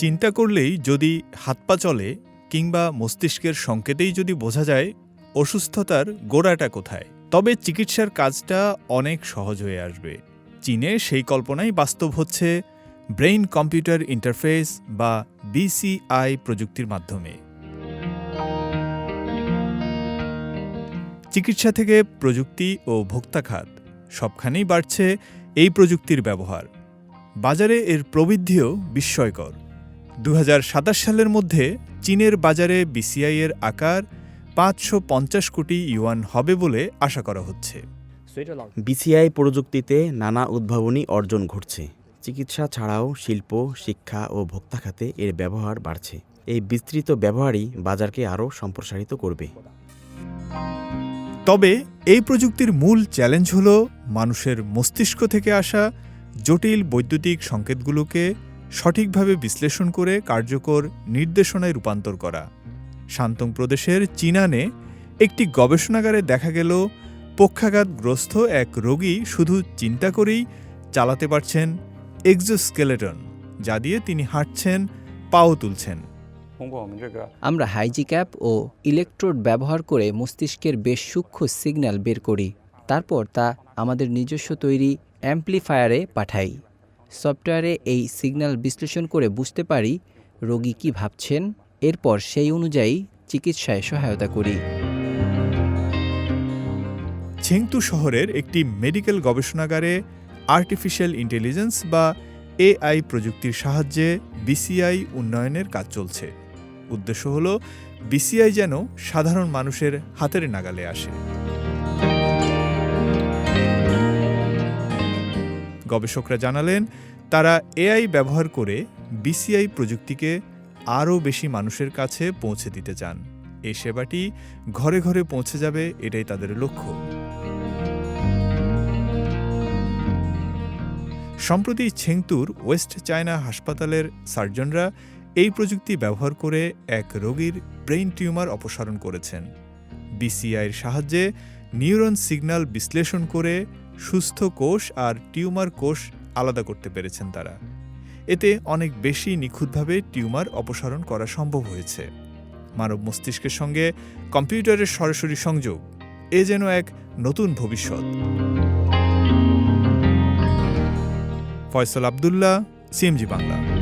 চিন্তা করলেই যদি হাত পা চলে কিংবা মস্তিষ্কের সংকেতেই যদি বোঝা যায়, অসুস্থতার গোড়াটা কোথায়? তবে চিকিৎসার কাজটা অনেক সহজ হয়ে আসবে। চীনে সেই কল্পনাই বাস্তব হচ্ছে ব্রেইন কম্পিউটার ইন্টারফেস বা বিসিআই প্রযুক্তির মাধ্যমে। চিকিৎসা থেকে প্রযুক্তি ও ভোক্তা খাত সবখানেই বাড়ছে এই প্রযুক্তির ব্যবহার। বাজারে এর প্রবৃদ্ধিও বিস্ময়কর। দু হাজার সাতাশ সালের মধ্যে চীনের বাজারে বিসিআইয়ের আকার পাঁচশো পঞ্চাশ কোটি ইউয়ান হবে বলে আশা করা হচ্ছে। বিসিআই প্রযুক্তিতে নানা উদ্ভাবনী অর্জন ঘটছে। চিকিৎসা ছাড়াও শিল্প শিক্ষা ও ভোক্তা খাতে এর ব্যবহার বাড়ছে। এই বিস্তৃত ব্যবহারই বাজারকে আরও সম্প্রসারিত করবে। তবে এই প্রযুক্তির মূল চ্যালেঞ্জ হল মানুষের মস্তিষ্ক থেকে আসা জটিল বৈদ্যুতিক সংকেতগুলোকে সঠিকভাবে বিশ্লেষণ করে কার্যকর নির্দেশনায় রূপান্তর করা। শান্তং প্রদেশের চীনানে একটি গবেষণাগারে দেখা গেল, পক্ষাঘাতগ্রস্ত এক রোগী শুধু চিন্তা করেই চালাতে পারছেন এক্সোস্কেলেটন, যা দিয়ে তিনি হাঁটছেন, পাও তুলছেন। আমরা হাইজিক্যাপ ও ইলেকট্রোড ব্যবহার করে মস্তিষ্কের বেশ সূক্ষ্ম সিগন্যাল বের করি। তারপর তা আমাদের নিজস্ব তৈরি অ্যাম্প্লিফায়ারে পাঠাই। সফটওয়্যারে এই সিগন্যাল বিশ্লেষণ করে বুঝতে পারি রোগী কী ভাবছেন। এরপর সেই অনুযায়ী চিকিৎসায় সহায়তা করি। ছেংতু শহরের একটি মেডিকেল গবেষণাগারে আর্টিফিশিয়াল ইন্টেলিজেন্স বা এআই প্রযুক্তির সাহায্যে বিসিআই উন্নয়নের কাজ চলছে। উদ্দেশ্য হল, বিসিআই যেন সাধারণ মানুষের হাতের নাগালে আসে। গবেষকরা জানালেন, তারা এআই ব্যবহার করে বিসিআই প্রযুক্তিকে আরও বেশি মানুষের কাছে পৌঁছে দিতে চান। এই সেবাটি ঘরে ঘরে পৌঁছে যাবে, এটাই তাদের লক্ষ্য। সম্প্রতি ছেংতুর ওয়েস্ট চায়না হাসপাতালের সার্জনরা এই প্রযুক্তি ব্যবহার করে এক রোগীর ব্রেইন টিউমার অপসারণ করেছেন। বিসিআইয়ের সাহায্যে নিউরন সিগন্যাল বিশ্লেষণ করে সুস্থ কোষ আর টিউমার কোষ আলাদা করতে পেরেছেন তারা। এতে অনেক বেশি নিখুঁতভাবে টিউমার অপসারণ করা সম্ভব হয়েছে। মানব মস্তিষ্কের সঙ্গে কম্পিউটারের সরাসরি সংযোগ, এ যেন এক নতুন ভবিষ্যৎ। ফয়সল আবদুল্লাহ, সিএমজি বাংলা।